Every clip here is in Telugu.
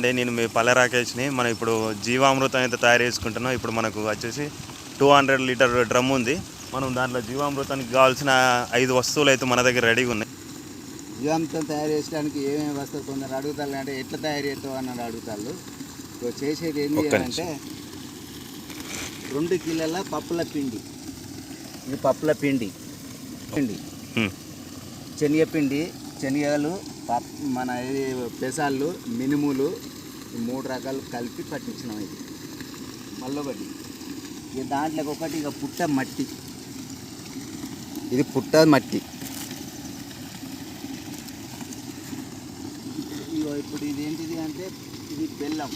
అంటే నేను మీ పల్లె రాకేష్ని మనం ఇప్పుడు జీవామృతం అయితే తయారు చేసుకుంటున్నాం. ఇప్పుడు మనకు వచ్చేసి టూ హండ్రెడ్ లీటర్ డ్రమ్ ఉంది. మనం దాంట్లో జీవామృతానికి కావాల్సిన ఐదు వస్తువులు అయితే మన దగ్గర రెడీగా ఉన్నాయి. జీవామృతం తయారు చేయడానికి ఏమేమి వస్తుంది కొందరు అడుగుతారు అంటే ఎట్లా తయారు చేస్తావు అన్నది అడుగుతారు ఇప్పుడు చేసేది ఏంటి అంటే రెండు కిలోల పప్పుల పిండి. ఇది పప్పుల పిండి. పిండి. శనగపిండి శనగలు పప్ మన ఇది పెసాలు మినుములు మూడు రకాలు కలిపి పట్టించినాం ఇది. మళ్ళీ ఒకటి ఇక దాంట్లో ఒకటి ఇక పుట్ట మట్టి. ఇది పుట్ట మట్టి. ఇప్పుడు ఇది ఏంటిది అంటే ఇది బెల్లం.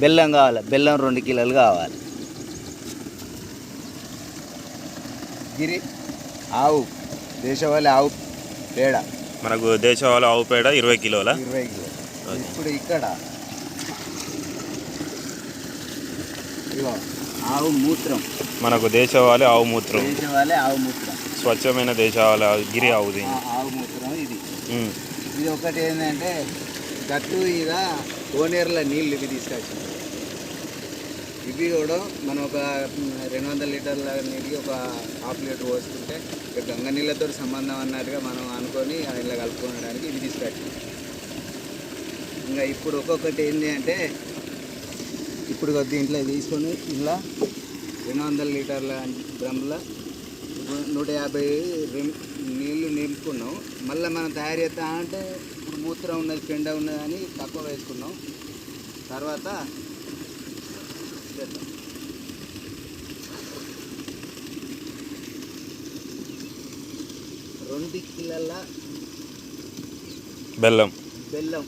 బెల్లం కావాలి. బెల్లం రెండు కిలోలు కావాలి. గిరి ఆవు. దేశవాళీ ఆవు పేడ. మనకు దేశవాళీ ఆవు పేడ ఇరవై కిలోల? ఇరవై కిలో. ఇప్పుడు ఇక్కడ ఆవు మూత్రం. మనకు దేశవాళీ ఆవు మూత్రం. దేశవాళీ ఆవు మూత్రం. స్వచ్ఛమైన దేశవాళీ గిరి ఆవుది ఆవు మూత్రం ఇది. ఇది ఒకటి ఏంటంటే గట్టు ఇక కోనేరుల నీళ్ళు ఇవి తీసుకొచ్చింది ఇవి కూడా మనం ఒక రెండు వందల లీటర్ల నీటికి ఒక హాఫ్ లీటర్ పోసుకుంటే మంగనీళ్ళతో నీళ్ళతో సంబంధం అన్నట్టుగా మనం అనుకొని ఇలా కలుపుకోవడానికి ఇది తీసుకొచ్చాం. ఇంకా ఇప్పుడు ఒక్కొక్కటి ఏంటి అంటే ఇప్పుడు కొద్ది దీంట్లో తీసుకొని ఇలా రెండు వందల లీటర్ల డ్రమ్ల నూట యాభై నీళ్ళు నింపుకున్నాం. మళ్ళీ మనం తయారు చేస్తా అంటే ఇప్పుడు మూత్రం ఉన్నది పెండ ఉన్నది అని తక్కువ వేసుకున్నాం. తర్వాత చేద్దాం. రెండు కిలోల బెల్లం. బెల్లం.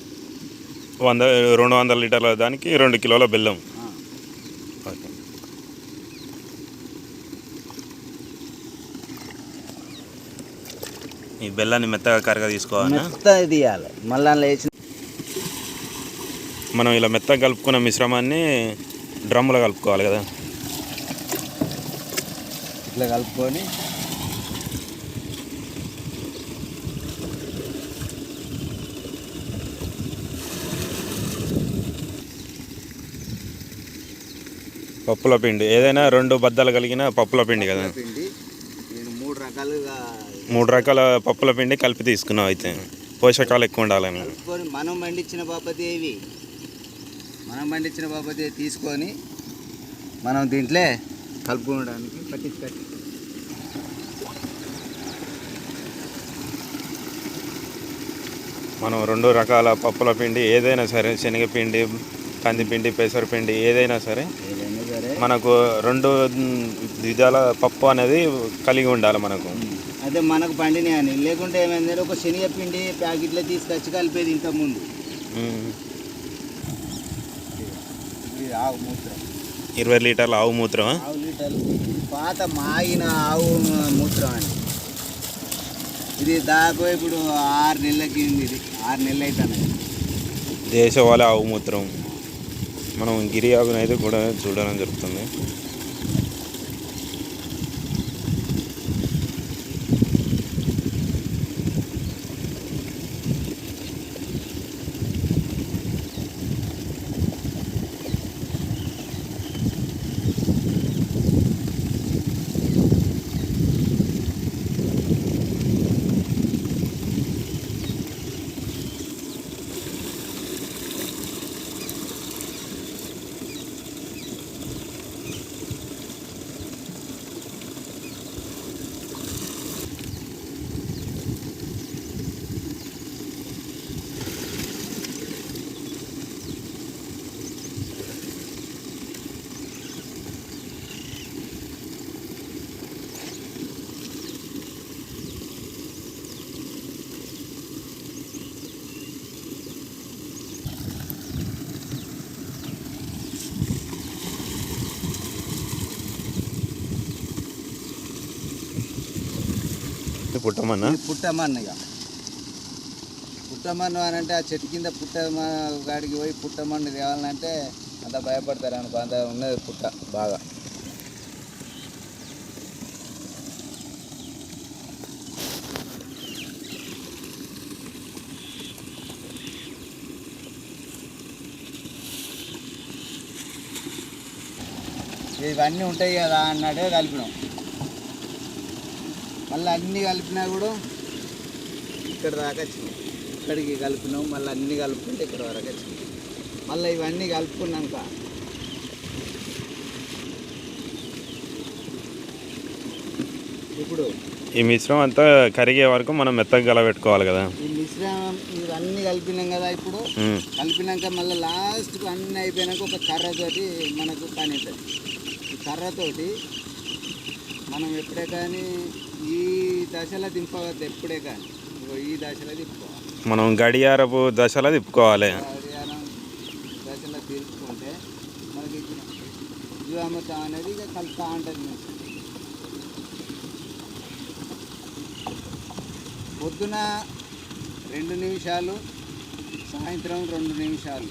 వంద రెండు వందల లీటర్ల దానికి రెండు కిలోల బెల్లం. ఈ బెల్లాన్ని మెత్తగా కరగా తీసుకోవాలి? మెత్తగా తీయాలి. మళ్ళీ అందులో వేసిన మనం ఇలా మెత్తగా కలుపుకున్న మిశ్రమాన్ని డ్రమ్ములో కలుపుకోవాలి కదా. ఇట్లా కలుపుకొని పప్పుల పిండి. ఏదైనా రెండు బద్దలు కలిగిన పప్పుల పిండి కదా. పిండి. నేను మూడు రకాలుగా మూడు రకాల పప్పుల పిండి కలిపి తీసుకున్నాం అయితే. పోషకాలు ఎక్కువ ఉండాలని. కలుపుకొని మనం పండించిన బాపతి మనం పండించిన బాపతి తీసుకొని మనం దీంట్లో కలుపుకోవడానికి పట్టించి కట్టి మనం రెండు రకాల పప్పుల పిండి ఏదైనా సరే శనగపిండి కందిపిండి పెసరపిండి ఏదైనా సరే ఏదైనా సరే మనకు రెండు విధాల పప్పు అనేది కలిగి ఉండాలి మనకు. అదే మనకు పండినాయి అని. లేకుంటే ఏమైందంటే ఒక శనగపిండి ప్యాకెట్లో తీసుకొచ్చి కలిపేది ఇంతకుముందు ఆవు మూత్రం. ఇరవై లీటర్ల ఆవు మూత్రం ఆవు లీటర్లు. పాత మాగిన ఆవు మూత్రం అండి ఇది దాదాపు ఇప్పుడు ఆరు నెలలకి ఇది. ఆరు నెలలు అవుతున్నాయి దేశవాళీ ఆవు మూత్రం. మనం గిరి ఆవును కూడా చూడడం జరుగుతుంది. ఇది పుట్టమన్న పుట్టమన్నయ్య పుట్టమన్ను అని అంటే ఆ చెట్టు కింద పుట్టమ్మ గాడికి పోయి పుట్టమన్ను తేవాలంటే అంత భయపడతారు అనుకో అంత ఉన్నది పుట్ట బాగా ఇవన్నీ ఉంటాయి కదా అన్నట్టు కలిపినాం మళ్ళీ అన్నీ కలిపినా కూడా ఇక్కడ దాకా వచ్చినాయి. ఇక్కడికి కలిపినాం మళ్ళీ అన్నీ కలుపుకుంటే ఇక్కడ వరకు వచ్చినాయి. మళ్ళీ ఇవన్నీ కలుపుకున్నాక ఇప్పుడు ఈ మిశ్రమం అంతా కరిగే వరకు మనం మెత్తగా గలబెట్టుకోవాలి కదా. ఈ మిశ్రమం ఇవన్నీ కలిపినాం కదా ఇప్పుడు. కలిపినాక మళ్ళీ లాస్ట్కు అన్నీ అయిపోయినాక ఒక కర్రతోటి మనకు పని అవుతుంది. ఈ కర్రతోటి మనం ఎప్పుడే కానీ ఈ దశలో దింపవద్దు ఎప్పుడే కానీ. ఈ దశలో దింపుకోవాలి మనం గడియారపు దశలో తిప్పుకోవాలి. హరియాణం దశలో తీసుకుంటే మనకి జీవామృతం అనేది ఇక కలుపుతూ ఉంటుంది. పొద్దున రెండు నిమిషాలు సాయంత్రం రెండు నిమిషాలు.